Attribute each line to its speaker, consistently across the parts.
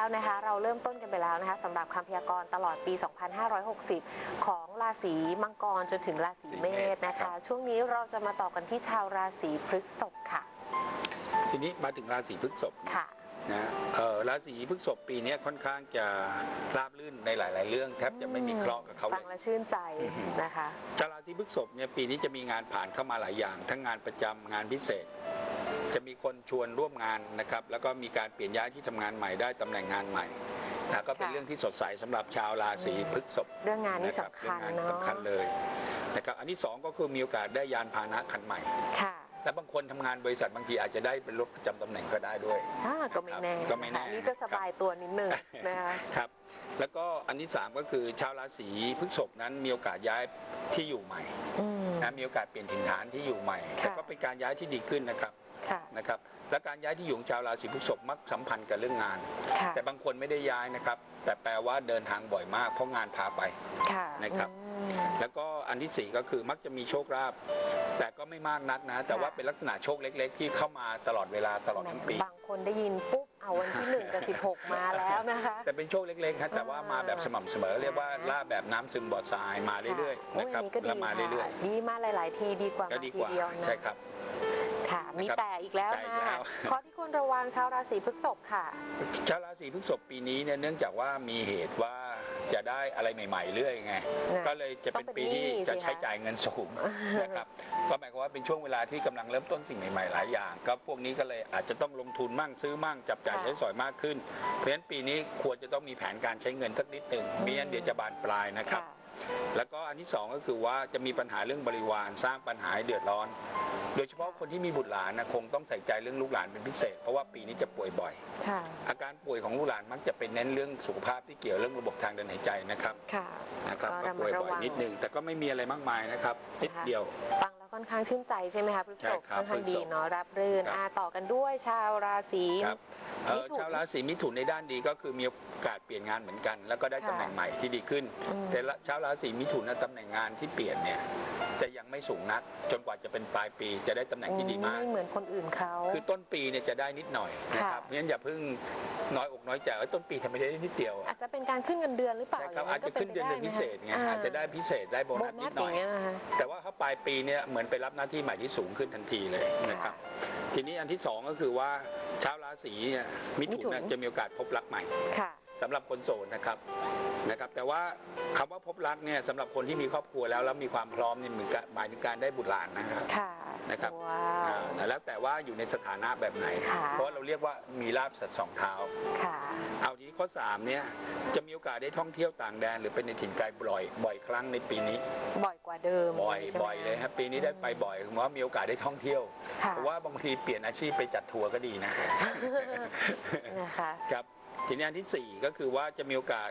Speaker 1: แล้วนะคะเราเริ่มต้นกันไปแล้วนะคะสำหรับคำพยากรณ์ตลอดปี 2560 ของราศีมังกรจนถึงราศีเมษนะ
Speaker 2: ครั
Speaker 1: คะ
Speaker 2: บ
Speaker 1: ช่วงนี้เราจะมาต่อกันที่ชาวราศีพฤษภค่ะ
Speaker 2: ทีนี้มาถึงราศีพฤษภเนี่ย
Speaker 1: ค่ะ
Speaker 2: นะเอ่อราศีพฤษภปีเนี้ยค่อนข้างจะราบรื่นในหลาย ๆ เรื่องแทบจะไม่มีเคราะห์กับเขา
Speaker 1: ฟั
Speaker 2: เล
Speaker 1: ง
Speaker 2: ย
Speaker 1: แล้วชื่นใจ
Speaker 2: อือหือ
Speaker 1: นะคะ
Speaker 2: ชาวราศีพฤษภเนี่ยปีนี้จะมีงานผ่านเข้ามาหลายอย่าง ทั้งงานประจำงานพิเศษ จะมีคนชวนร่วมงานนะครับ แล้วก็มีการเปลี่ยนย้ายที่ทำงานใหม่ได้ตำแหน่งงานใหม่นะก็เป็น
Speaker 1: ค่ะ
Speaker 2: เรื่องที่สดใสสำหรับชาวราศีพฤษภ
Speaker 1: เรื่องงานนี่ะ
Speaker 2: รับ
Speaker 1: สำคัญ
Speaker 2: เรื่องงาน
Speaker 1: เนาะ
Speaker 2: สำคัญเลยนะครับอันที่สองก็คือมีโอกาสได้ยานพาหนะคันใหม่
Speaker 1: ค่ะ
Speaker 2: และบางคนทำงานบริษัทบางทีอาจจะได้เป็นรถประจำตำแหน่งก็ได้ด้วย
Speaker 1: อ่าก็ไม่แน่
Speaker 2: ก็ไม่แน่
Speaker 1: อันนี้ก็สบายตัวนิดนึงนะคะ
Speaker 2: ครับแล้วก็อันที่3ก็คือชาวราศีพฤษภนั้นมีโอกาสย้ายที่อยู่ใหม่
Speaker 1: อืม
Speaker 2: นะมีโอกาสเปลี่ยนถิ่นฐานที่อยู่ใหม่
Speaker 1: ค่ะ
Speaker 2: แต่ก็เป็นการย้ายที่ดีขึ้นนะครับ
Speaker 1: ค่ะ
Speaker 2: นะครับและการย้ายที่อยู่ของชาวราศีพฤษภมักสัมพันธ์กับเรื่องงาน
Speaker 1: ค่ะ
Speaker 2: แต่บางคนไม่ได้ย้ายนะครับ แต่แปลว่าเดินทางบ่อยมากเพราะงานพาไป
Speaker 1: ค่ะ
Speaker 2: นะครับ
Speaker 1: อืม
Speaker 2: แล้วก็อันที่ 4 ก็คือมักจะมีโชคลาภแต่ก็ไม่มากนักนะ แต่ว่าเป็นลักษณะโชคเล็ก ๆ ที่เข้ามาตลอดเวลาตลอดทั้งปี
Speaker 1: บางคนได้ยินปุ๊บเอาวันที่หนึ่งกับสิบหกมาแล้วนะคะ
Speaker 2: แต่เป็นโชคเล็กๆครับแต่ว่ามาแบบสม่ำเสมอ เรียกว่าล่าแบบน้ำซึมบ่อทรายมาเรื่อยๆ
Speaker 1: โอ้
Speaker 2: นะครับ
Speaker 1: อัก็ดี
Speaker 2: แล้วมาเรื่อย
Speaker 1: ค่ะดีมาหลาย ๆ ทีดีกว่า
Speaker 2: ๆก็
Speaker 1: มา
Speaker 2: ดี
Speaker 1: ที
Speaker 2: กว่า
Speaker 1: เดียวนะ
Speaker 2: ใช่ครับ
Speaker 1: ค่ะ มี
Speaker 2: นะครับ
Speaker 1: แต่อีกแล้ว
Speaker 2: แต่อีก
Speaker 1: นะ
Speaker 2: แล้ว
Speaker 1: ข้อที่ควรระวังชาวราศีพฤษภค่ะ
Speaker 2: ชาวราศีพฤษภปีนี้เนี่ยเนื่องจากว่ามีเหตุว่าจะได้อะไรใหม่ ๆ เรื่อยไง
Speaker 1: นะ
Speaker 2: ก็เลยจะเป็นปีที่
Speaker 1: ต้องเป็นหนี้
Speaker 2: จะ
Speaker 1: สิคะ
Speaker 2: ใช้จ่ายเงินสูงนะครับ ก็หมายความว่าเป็นช่วงเวลาที่กำลังเริ่มต้นสิ่งใหม่ๆหลายอย่าง ก็พวกนี้ก็เลยอาจจะต้องลงทุนมั่งซื้อมั่งจับจ่ายใช้สอยมากขึ้น เพราะฉะนั้นปีนี้ควรจะต้องมีแผนการใช้เงินสักนิดหนึ่งไม่งั้นเดี๋ยวจะบานปลายนะครับ
Speaker 1: ค่ะ
Speaker 2: แล้วก็อันที่สองก็คือว่าจะมีปัญหาเรื่องบริวารสร้างปัญหาให้เดือดร้อน โดยเฉพาะคนที่มีบุตรหลานนะคงต้องใส่ใจเรื่องลูกหลานเป็นพิเศษ เพราะว่าปีนี้จะป่วยบ่อย
Speaker 1: ค่ะ
Speaker 2: อาการป่วยของลูกหลานมักจะเป็นเน้นเรื่องสุขภาพที่เกี่ยวเรื่องระบบทางเดินหายใจนะครับ
Speaker 1: ค่ะ
Speaker 2: นะครับ
Speaker 1: ก็
Speaker 2: ก็
Speaker 1: ระมั
Speaker 2: ป่
Speaker 1: ด
Speaker 2: วย
Speaker 1: ระ
Speaker 2: บ่อย
Speaker 1: วัง
Speaker 2: นิดนึงแต่ก็ไม่มีอะไรมากมายนะครับนิดเดียว
Speaker 1: ฟังแล้ว ค่อนข้างชื่นใจใช่ไหมคะพฤษ
Speaker 2: ใช่
Speaker 1: ภ
Speaker 2: ครับ
Speaker 1: ค่อนข้าง
Speaker 2: พฤษ
Speaker 1: ดี
Speaker 2: ภ
Speaker 1: เนาะรับรื่น
Speaker 2: ครับ
Speaker 1: อ่าต่อกันด้วยชาวราศี
Speaker 2: ครับเอ่อ
Speaker 1: มิถุน
Speaker 2: ชาวราศีมิถุนในด้านดีก็คือมีโอกาสเปลี่ยนงานเหมือนกัน แล้วก็ได้
Speaker 1: ค่ะ
Speaker 2: ตำแหน่งใหม่ที่ดีขึ้น
Speaker 1: อืม
Speaker 2: แต่ละชาวราศีมิถุนนะตำแหน่งงานที่เปลี่ยนเนี่ยจะยังไม่สูงนัก จนกว่าจะเป็นปลายปีจะได้ตำแหน่งที่ดีมาก
Speaker 1: ไม่เหมือนคนอื่นเขา
Speaker 2: คือต้นปีเนี่ยจะได้นิดหน่อยนะครับ
Speaker 1: ค่ะ
Speaker 2: เพราะฉะนั้นอย่าเพิ่งน้อยอกน้อยใจเอ้ยต้นปีทำไมได้นิดเดียว
Speaker 1: อาจจะเป็นการขึ้นเงินเดือนหรือเปล่า
Speaker 2: ใช่ครับ
Speaker 1: ย่ง
Speaker 2: อาจจะขึ้นเดือนเดือนพิเศษไง
Speaker 1: อ่
Speaker 2: อาจจะได้พิเศษได้โบ
Speaker 1: โบ
Speaker 2: นัส
Speaker 1: นั
Speaker 2: นิ
Speaker 1: ส
Speaker 2: ดห
Speaker 1: อ
Speaker 2: น่อย
Speaker 1: ย่างเงี้ยนะคะ
Speaker 2: แต่ว่าเขาปลายปีเนี่ยเหมือนไปรับหน้าที่ใหม่ที่สูงขึ้นทันทีเลยนะครับ ทีนี้อันที่สองก็คือว่าชาวราศีเนี่ยมิถุนเนี่ย
Speaker 1: มิถุน
Speaker 2: จะมีโอกาสพบรักใหม่
Speaker 1: ค่ะ
Speaker 2: สำหรับคนโสดนะครับนะครับแต่ว่าคำว่าพบรักเนี่ยสำหรับคนที่มีครอบครัวแล้วแล้วมีความพร้อมนี่เหมือนกับหมายถึงการได้บุตรหลานนะครับ
Speaker 1: ค่ะ
Speaker 2: นะครับ
Speaker 1: ว้า
Speaker 2: อ่าวแล้วแต่ว่าอยู่ในสถานะแบบไหน
Speaker 1: ค่ะ
Speaker 2: เพราะว่าเราเรียกว่ามีลาบสัตว์สองเท้า
Speaker 1: ค่ะ
Speaker 2: เอาทีนี้ข้อ3เนี่ยจะมีโอกาสได้ท่องเที่ยวต่างแดน หรือเป็นในถิ่นไกลบ่อยบ่อยครั้งในปีนี้
Speaker 1: บ่อยกว่าเดิม
Speaker 2: บ่อย
Speaker 1: ใช่ไหม
Speaker 2: บ่อยเลยครับปีนี้ได้ไปบ่อยคือว่ามีโอกาสได้ท่องเที่ยว
Speaker 1: ค่ะ
Speaker 2: เพราะว่าบางทีเปลี่ยนอาชีพไปจัดทัวร์ก็ดีนะ
Speaker 1: นะคะ
Speaker 2: ครับ ทีนี้อันที่ 4 ก็คือว่าจะมีโอกาส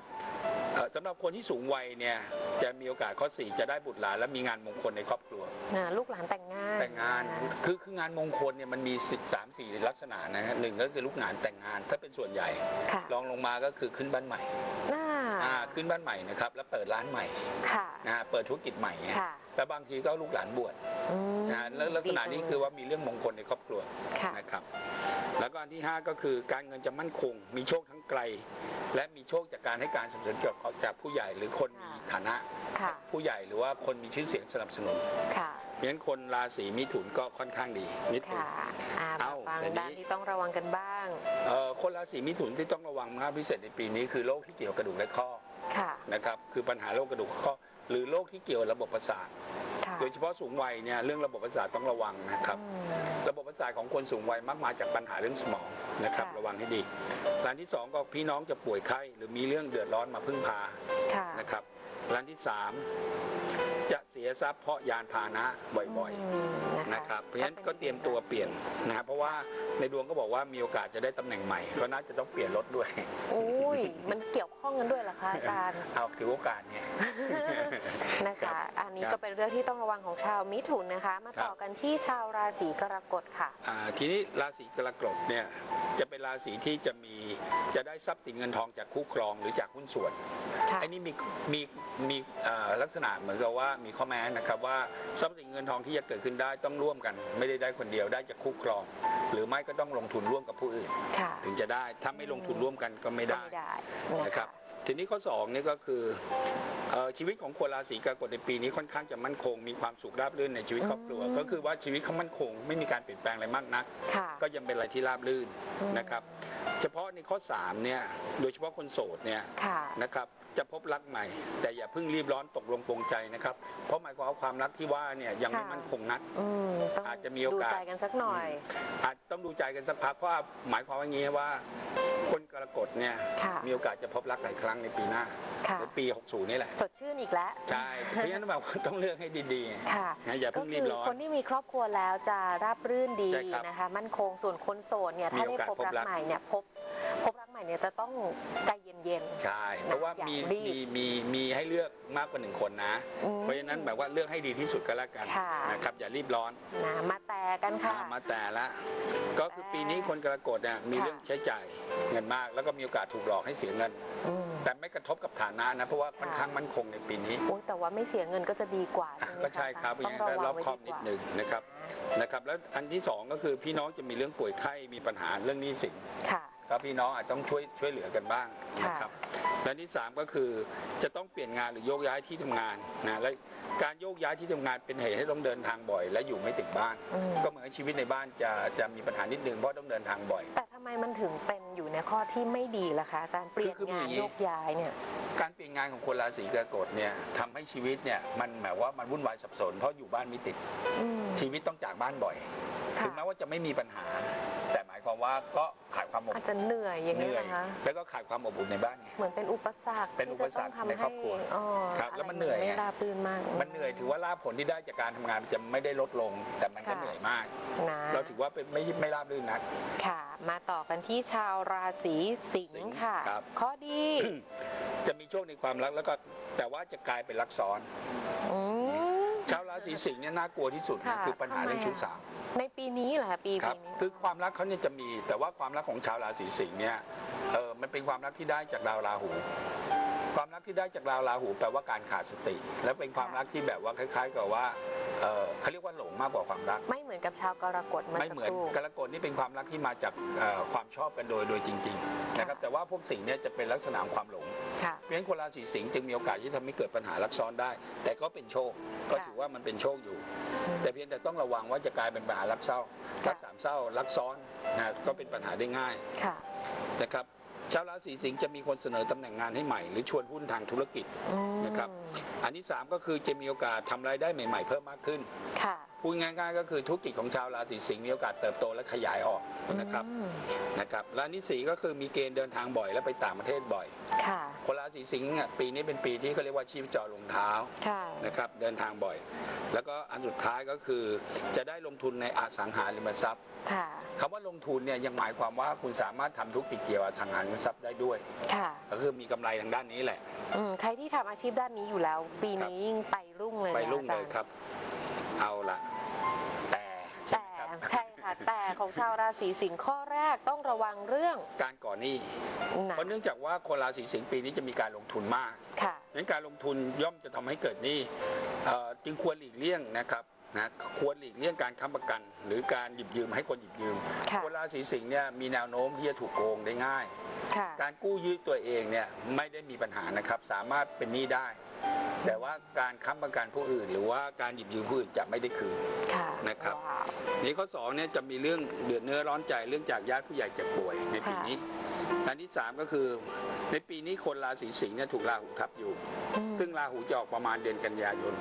Speaker 2: เอ่อสำหรับคนที่สูงวัยเนี่ยจะมีโอกาสข้อ 4 จะได้บุตรหลานและมีงานมงคลในครอบครัว
Speaker 1: อ่าลูกหลานแต่งงาน
Speaker 2: แต่งงานคือคืองานมงคลเนี่ยมันมีสิบสามสี่ลักษณะนะฮะหนึ่งก็คือลูกหลานแต่งงาน ถ้าเป็นส่วนใหญ่
Speaker 1: ค่ะ
Speaker 2: รองลงมาก็คือขึ้นบ้านใหม่
Speaker 1: น่า
Speaker 2: อ่าขึ้นบ้านใหม่นะครับแล้วเปิดร้านใหม่
Speaker 1: ค่ะ
Speaker 2: นะฮะเปิดธุรกิจใหม่เนี่ย
Speaker 1: ค่ะ
Speaker 2: แล้วบางทีก็ลูกหลานบวช
Speaker 1: อืม
Speaker 2: นะฮะแล้วลักษณะนี้คือว่ามีเรื่องมงคลในครอบครัว
Speaker 1: ค่ะ
Speaker 2: นะครับ แล้วก็อันที่ 5 ก็คือการเงินจะมั่นคง มีโชคทั้งไกล และมีโชคจากการให้การสนับสนุนจากจากผู้ใหญ่หรือคนมีฐานะ
Speaker 1: ค่ะ
Speaker 2: ผู้ใหญ่หรือว่าคนมีชื่อเสียงสนับสนุน
Speaker 1: ค่ะ
Speaker 2: เพราะฉะนั้นคนราศีมิถุนก็ค่อนข้างดีนิดหนึง
Speaker 1: ค่ะอ่า
Speaker 2: เอ้า
Speaker 1: มาฟัง
Speaker 2: แต่นี้
Speaker 1: ด้านที่ต้องระวังกันบ้าง
Speaker 2: เอ่อคนราศีมิถุนที่ต้องระวังมากพิเศษในปีนี้คือโรคที่เกี่ยวกับกระดูกและข้อ
Speaker 1: ค่ะ
Speaker 2: นะครับคือปัญหาโรคกระดูกข้อหรือโรคที่เกี่ยวกับระบบประสาท
Speaker 1: ค่ะ
Speaker 2: โดยเฉพาะสูงวัยเนี่ยเรื่องระบบประสาทต้องระวังนะครับ
Speaker 1: อืม
Speaker 2: ระบบประสาทของคนสูงวัยมักมาจากปัญหาเรื่องสมองนะครับ
Speaker 1: ค่ะ
Speaker 2: ระวังให้ดีร้านที่สองก็พี่น้องจะป่วยไข้หรือมีเรื่องเดือดร้อนมาพึ่งพา
Speaker 1: ค่ะ
Speaker 2: นะครับร้านที่สามจะเสียทรัพย์เพราะยานพาหนะบ่อย
Speaker 1: ม
Speaker 2: ๆนะครับเพราะฉะนั้นก็เตรียมตัวเปลี่ยนนะครับเพราะว่าในดวงก็บอกว่ามีโอกาสจะได้ตำแหน่งใหม่ก็น่าจะต้องเปลี่ยนรถด้วย
Speaker 1: อุ้ยมันเกี่ยวข้องกันด้วยเหรอคะอาจารย์
Speaker 2: เอาถือโอกาสไง
Speaker 1: นะ
Speaker 2: ครั
Speaker 1: คะ
Speaker 2: บ
Speaker 1: อันนี้
Speaker 2: ครับ
Speaker 1: ก็เป็นเรื่องที่ต้องระวังของชาวมิถุนนะคะ มาต่อ
Speaker 2: ครับ
Speaker 1: กันที่ชาวราศีกรกฎค่ะ
Speaker 2: อ่าทีนี้ราศีกรกฎเนี่ยจะเป็นราศีที่จะมีจะได้ทรัพย์สินเงินทองจากคู่ครองหรือจากหุ้นส่วน
Speaker 1: ค่ะ
Speaker 2: ไอ้นี่มีมีมีเอ่อลักษณะเหมือนกับว่ามีข้อแม้นะครับว่าทรัพย์สินเงินทองที่จะเกิดขึ้นได้ต้องร่วมกัน ไม่ได้ได้คนเดียวได้จากคู่ครอง หรือไม่ก็ต้องลงทุนร่วมกับผู้อื่น
Speaker 1: ค่ะ
Speaker 2: ถึงจะได้ถ้าไม่ลงทุนร่วมกันก็ไม่
Speaker 1: ก็
Speaker 2: ได้
Speaker 1: ไม่ได้
Speaker 2: นะ
Speaker 1: นะ
Speaker 2: ครั
Speaker 1: คะ
Speaker 2: บ ทีนี้ข้อ2นี่ก็คือเอ่อชีวิตของคนราศีกรกฎในปีนี้ค่อนข้างจะมั่นคง มีความสุขราบรื่นในชีวิตครอบครัว
Speaker 1: อืม
Speaker 2: ก็คือว่าชีวิตเขามั่นคง ไม่มีการเปลี่ยนแปลงอะไรมากนัก
Speaker 1: ค่ะ
Speaker 2: ก็ยังเป็นอะไรที่ราบรื่น
Speaker 1: อืม
Speaker 2: นะครับ เฉพาะในข้อ3เนี่ยโดยเฉพาะคนโสดเนี่ย
Speaker 1: ค่ะ
Speaker 2: นะครับจะพบรักใหม่ แต่อย่าเพิ่งรีบร้อนตกลงปลงใจนะครับ เพราะหมายความว่าความรักที่ว่าเนี่ยยังไม่
Speaker 1: ค่ะ
Speaker 2: มั่นคงนัก
Speaker 1: อืมต้อง
Speaker 2: อาจจะมีโอกาส
Speaker 1: ดูใจกันสักหน่อย
Speaker 2: อาจต้องดูใจกันสักพักเพราะว่าหมายความว่าอย่างนี้ว่า คนกรกฎเนี่ย
Speaker 1: ค่ะ
Speaker 2: มีโอกาสจะพบรักหลายครั้งในปีหน้า
Speaker 1: ค่ะ
Speaker 2: ในปี 60 นี่แหละ
Speaker 1: สดชื่นอีกแล้ว
Speaker 2: ใช่เพราะฉะนั้นแบบว่าต้องเลือกให้ดี
Speaker 1: ค่ะ
Speaker 2: ๆนะอย่า
Speaker 1: ก็
Speaker 2: เพิ่งรี
Speaker 1: คื
Speaker 2: บ
Speaker 1: อ
Speaker 2: ร้อ
Speaker 1: คนนที่มีครอบครัวแล้วจะราบรื่นดี
Speaker 2: ใช่ครับ
Speaker 1: นะคะ มั่นคงส่วนคนโสดเนี่ย
Speaker 2: มี
Speaker 1: ถ้า
Speaker 2: โอ
Speaker 1: ได้
Speaker 2: กาส
Speaker 1: พบ
Speaker 2: พบ
Speaker 1: รัก
Speaker 2: รัก
Speaker 1: ใหม่เนี่ยพบพบ รักใหม่เนี่ยจะต้องใจเย็น
Speaker 2: ใช่ เพราะว่ามี
Speaker 1: อย่ารีบ
Speaker 2: มีมีมีให้เลือกมากกว่าหนึ่งคนนะ
Speaker 1: ๆอืม
Speaker 2: เพราะฉะนั้นแบบว่าเลือกให้ดีที่สุดก็แล้วกัน
Speaker 1: ค่ะ
Speaker 2: นะครับอย่ารีบร้อน
Speaker 1: นะมาแต่กันค่ะ
Speaker 2: อ่ามาแต่ละ ก็คือปีนี้คนกรกฎเนี่ยมี
Speaker 1: ค่ะ
Speaker 2: เรื่องใช้จ่ายเงินมาก แล้วก็มีโอกาสถูกหลอกให้เสียเงิน
Speaker 1: อืม
Speaker 2: แต่ไม่กระทบกับฐานะนะเพราะว่าค่อนข้างมั่นคงในปีนี้
Speaker 1: โอ้ยแต่ว่าไม่เสียเงินก็จะดีกว่าใช่ไหม
Speaker 2: ก็ใช่ครับ
Speaker 1: ต้
Speaker 2: ยั
Speaker 1: อง
Speaker 2: ง
Speaker 1: ระ
Speaker 2: ไงก็
Speaker 1: วัง
Speaker 2: รอบ
Speaker 1: ไว้
Speaker 2: คอบ
Speaker 1: ดี
Speaker 2: นิ
Speaker 1: ก
Speaker 2: ด
Speaker 1: ว่า
Speaker 2: หนึ่งนะครับนะครับ แล้วอันที่สองก็คือพี่น้องจะมีเรื่องป่วยไข้มีปัญหาเรื่องหนี้สิน
Speaker 1: ค่ะ
Speaker 2: ก็พี่น้องอาจต้องช่วยช่วยเหลือกันบ้าง
Speaker 1: ค่ะ
Speaker 2: นะครับและที่สามก็คือจะต้องเปลี่ยนงานหรือโยกย้ายที่ทำงานนะและการโยกย้ายที่ทำงานเป็นเหตุให้ต้องเดินทางบ่อย และอยู่ไม่ติดบ้าน
Speaker 1: อืม
Speaker 2: ก็เหมือนกับชีวิตในบ้านจะจะมีปัญหานิดนึงเพราะต้องเดินทางบ่อย
Speaker 1: แต่ทำไมมันถึงเป็นอยู่ในข้อที่ไม่ดีล่ะคะอาจารย์เปลี่ยน
Speaker 2: คือคือมี
Speaker 1: งา
Speaker 2: อนย่างนี้
Speaker 1: โยกย้ายเนี่ย
Speaker 2: การเปลี่ยนงานของคนราศีกรกฎเนี่ยทำให้ชีวิตเนี่ยมันแบบว่ามันวุ่นวายสับสน เพราะอยู่บ้านไม่ติด
Speaker 1: อืม
Speaker 2: ชีวิตต้องจากบ้านบ่อย
Speaker 1: ค่ะ
Speaker 2: ถึงแม้ว่าจะไม่มีปัญหาแต่หมายความว่าก็ขาดความอบ
Speaker 1: อาจจะเหนื่อยอย่าง
Speaker 2: เห
Speaker 1: นี้
Speaker 2: นื่อย
Speaker 1: นะคะ
Speaker 2: แล้วก็ขาดความอบอุ่นในบ้านไง
Speaker 1: เหมือนเป็นอุปสรรค
Speaker 2: เป็นอุปสรรค
Speaker 1: ที่จะต้องทำ
Speaker 2: ในครอบครัว
Speaker 1: ให้อ๋อ
Speaker 2: ครับแล้วะ
Speaker 1: ไมั
Speaker 2: นเหนื่อย
Speaker 1: ไม่
Speaker 2: ไง
Speaker 1: ราบรื่นมาก
Speaker 2: มันเหนื่อยถือว่าลาภผลที่ได้จากการทำงานจะไม่ได้ลดลง แต่มันก็
Speaker 1: ค่ะ
Speaker 2: เหนื่อยมาก
Speaker 1: นะ
Speaker 2: เราถือว่าเป็นไม่ไม่ราบรื่นนัก
Speaker 1: ค่ะ มาต่อกันที่ชาวราศีสิง
Speaker 2: สิงห์
Speaker 1: ห์ค่ะ
Speaker 2: ครับ
Speaker 1: ข้อดี
Speaker 2: จะมีโชคในความรักแล้วก็แต่ว่าจะกลายเป็นรักซ้อน
Speaker 1: อืม
Speaker 2: ชาวราศีสิงห์เนี่ยน่ากลัวที่สุดนะ
Speaker 1: ค่ะ
Speaker 2: คือปัญหา
Speaker 1: ทำไม
Speaker 2: เรื่องชู้
Speaker 1: อะ
Speaker 2: สาว
Speaker 1: ในปีนี้เหรอคะปี
Speaker 2: ครับ
Speaker 1: ปีนี้
Speaker 2: คือความรักเขาเนี่ยจะมี แต่ว่าความรักของชาวราศีสิงห์เนี่ยเออมันเป็นความรักที่ได้จากดาวราหู ความรักที่ได้จากดาวราหูแปลว่าการขาดสติ และเป็นความรักที่แบบว่าคล้าย ๆ กับว่าเออเขาเรียกว่าหลงมากกว่าความรัก
Speaker 1: ไม่เหมือนกับชาวกรกฎเมื่อ
Speaker 2: ไม่
Speaker 1: สัก
Speaker 2: เหมือน
Speaker 1: ครู่
Speaker 2: กรกฎนี่เป็นความรักที่มาจากเอ่อความชอบกันโดยโดยจริง ๆ นะครับแต่ว่าพวกสิ่งเนี้จะเป็นลักษณะของความหลง
Speaker 1: ค่ะ
Speaker 2: เพราะฉะนั้นคนราศีสิงห์จึงมีโอกาสที่ทำให้เกิดปัญหารักซ้อนได้ แต่ก็เป็นโชค ก็
Speaker 1: ค่ะ
Speaker 2: ถือว่ามันเป็นโชคอยู่
Speaker 1: อืม
Speaker 2: แต่เพียงแต่ต้องระวังว่าจะกลายเป็นปัญหารักเศร้า
Speaker 1: ค่ะ
Speaker 2: รักสามเศร้า รักซ้อนนะก็เป็นปัญหาได้ง่าย
Speaker 1: ค่ะ
Speaker 2: นะครับชาวราศีสิงห์จะมีคนเสนอตำแหน่งงานให้ใหม่ หรือชวนหุ้นทางธุรกิจ
Speaker 1: อืม
Speaker 2: นะครับ อันที่สามก็คือจะมีโอกาสทำรายได้ใหม่ ๆ เพิ่มมากขึ้น
Speaker 1: ค่ะ
Speaker 2: พูดง่ายๆก็คือธุรกิจของชาวราศีสิงห์มีโอกาสเติบโตและขยายออกนะครับ
Speaker 1: อืม
Speaker 2: นะครับและอันที่สี่ก็คือมีเกณฑ์เดินทางบ่อยและไปต่างประเทศบ่อย
Speaker 1: ค่ะ
Speaker 2: คนราศีสิงห์อะปีนี้เป็นปีที่เขาเรียกว่าชีพจรลงเท้า
Speaker 1: ค่ะ
Speaker 2: นะครับเดินทางบ่อย แล้วก็อันสุดท้ายก็คือจะได้ลงทุนในอสังหาริมทรัพย์
Speaker 1: ค่ะ
Speaker 2: คำว่าลงทุนเนี่ยยังหมายความว่าคุณสามารถทำธุรกิจเกี่ยวกับอสังหาริมทรัพย์ได้ด้วย
Speaker 1: ค่ะ
Speaker 2: ก็คือมีกำไรทางด้านนี้แหละ
Speaker 1: อืมใครที่ทำอาชีพด้านนี้อยู่แล้ว ปีนี้ยิ่งไปรุ่งเลยนะ
Speaker 2: ไปรุ่งเลย
Speaker 1: อาจา
Speaker 2: ครับ เอาละแต่ใช่
Speaker 1: แต่
Speaker 2: ไหมครับ
Speaker 1: ใช่ค่ะ แต่ของชาวราศีสิงห์ข้อแรกต้องระวังเรื่อง
Speaker 2: การก่อนหนี้
Speaker 1: หนั
Speaker 2: เพราะเนื่องจากว่าคนราศีสิงห์ปีนี้จะมีการลงทุนมาก
Speaker 1: ค่ะ
Speaker 2: งั้นการลงทุนย่อมจะทำให้เกิดหนี้เอ่อจึงควรหลีกเลี่ยงนะครับนะควรหลีกเลี่ยงการค้ำประกัน หรือการหยิบยืมให้คนหยิบยืม
Speaker 1: ค่ะ
Speaker 2: คนราศีสิงห์เนี่ยมีแนวโน้มที่จะถูกโกงได้ง่าย
Speaker 1: ค่ะ
Speaker 2: การกู้ยืดตัวเองเนี่ยไม่ได้มีปัญหานะครับ สามารถเป็นหนี้ได้ แต่ว่าการค้ำประกันผู้อื่น หรือว่าการหยิบยืมผู้อื่นจะไม่ได้คืน
Speaker 1: ค่ะ
Speaker 2: นะครับ
Speaker 1: ว้าว
Speaker 2: นี่ข้อสองเนี่ยจะมีเรื่องเดือดเนื้อร้อนใจเรื่องจากญาติผู้ใหญ่เจ็บป่วยในปี
Speaker 1: ค่ะ
Speaker 2: นี้อันที่สามก็คือ ในปีนี้คนราศีสิงห์เนี่ยถูกราหูทับอยู่
Speaker 1: อืม
Speaker 2: ซึ่งราหูจะออกประมาณเดือนกันยายน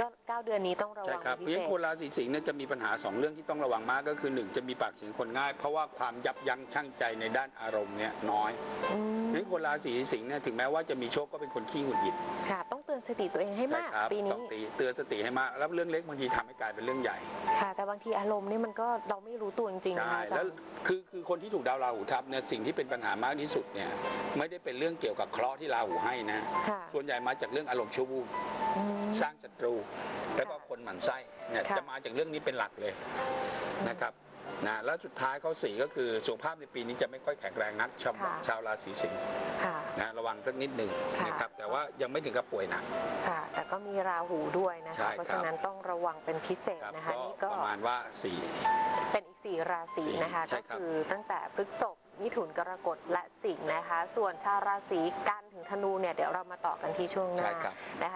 Speaker 1: ก็เก้าเดือนนี้ต้องระ
Speaker 2: ใช่
Speaker 1: วัง
Speaker 2: ครับ
Speaker 1: เป็น
Speaker 2: เพ
Speaker 1: พิ
Speaker 2: ราะฉะ
Speaker 1: เศ
Speaker 2: นั้น
Speaker 1: ษ
Speaker 2: คนราศีสิงห์เนี่ยจะมีปัญหาสองเรื่องที่ต้องระวังมากก็คือหนึ่งจะมีปากเสียงคนง่าย เพราะว่าความยับยั้งชั่งใจในด้านอารมณ์เนี่ยน้อย
Speaker 1: อืม
Speaker 2: เพราะฉะนั้นคนราศีสิงห์เนี่ยถึงแม้ว่าจะมีโชคก็เป็นคนขี้หงุดหงิด
Speaker 1: ค่ะต้อง เตือนสติตัวเองให้
Speaker 2: ใช่
Speaker 1: มาก
Speaker 2: ครับ
Speaker 1: ปี
Speaker 2: ต้
Speaker 1: นี้
Speaker 2: องตีเตือนสติให้มาก แล้วเรื่องเล็กบางทีทำให้กลายเป็นเรื่องใหญ่
Speaker 1: ค่ะ แต่บางทีอารมณ์นี่มันก็เราไม่รู้ตัวจริงๆนะ
Speaker 2: ใช่
Speaker 1: คะอาจาร
Speaker 2: แล้ว
Speaker 1: ย์
Speaker 2: คือคือคนที่ถูกดาวราหูทับเนี่ยสิ่งที่เป็นปัญหามากที่สุดเนี่ยไม่ได้เป็นเรื่องเกี่ยวกับเคราะห์ที่ราหูให้นะ
Speaker 1: ค่ะ
Speaker 2: ส่วนใหญ่มาจากเรื่องอารมณ์ชั่ววูบ
Speaker 1: อืม
Speaker 2: สร้างศัตรู แล้วก็คนหมั่นไส้เนี่ย
Speaker 1: ค่ะ
Speaker 2: จะมาจากเรื่องนี้เป็นหลักเลยนะครับ นะแล้วสุดท้ายข้อสี่ก็คือสุขภาพในปีนี้จะไม่ค่อยแข็งแรงนักชาว
Speaker 1: ค่ะ
Speaker 2: ชาวราศีสิงห์
Speaker 1: ค่ะ
Speaker 2: นะระวังสักนิดหนึ่ง
Speaker 1: ค่ะ
Speaker 2: นะครับแต่ว่ายังไม่ถึงกับป่วยหนัก
Speaker 1: ค่ะ แต่ก็มีราหูด้วยนะ
Speaker 2: ใช่
Speaker 1: คะเพราะ
Speaker 2: ครับ
Speaker 1: ฉะนั้นต้องระวังเป็นพิเศษ
Speaker 2: ครับ
Speaker 1: นะคะ
Speaker 2: ก็
Speaker 1: นี่ก็
Speaker 2: ประมาณว่าสี่
Speaker 1: เป็นอีกสี่ราศี
Speaker 2: สี่
Speaker 1: นะคะ
Speaker 2: ใช่
Speaker 1: ก็
Speaker 2: ครับ
Speaker 1: คือตั้งแต่พฤษภมิถุนกรกฎและสิงห์นะคะ ส่วนชาวราศีกันถึงธนูเนี่ยเดี๋ยวเรามาต่อกันที่ช่วงหน้า
Speaker 2: ใช่ครับ
Speaker 1: นะคะ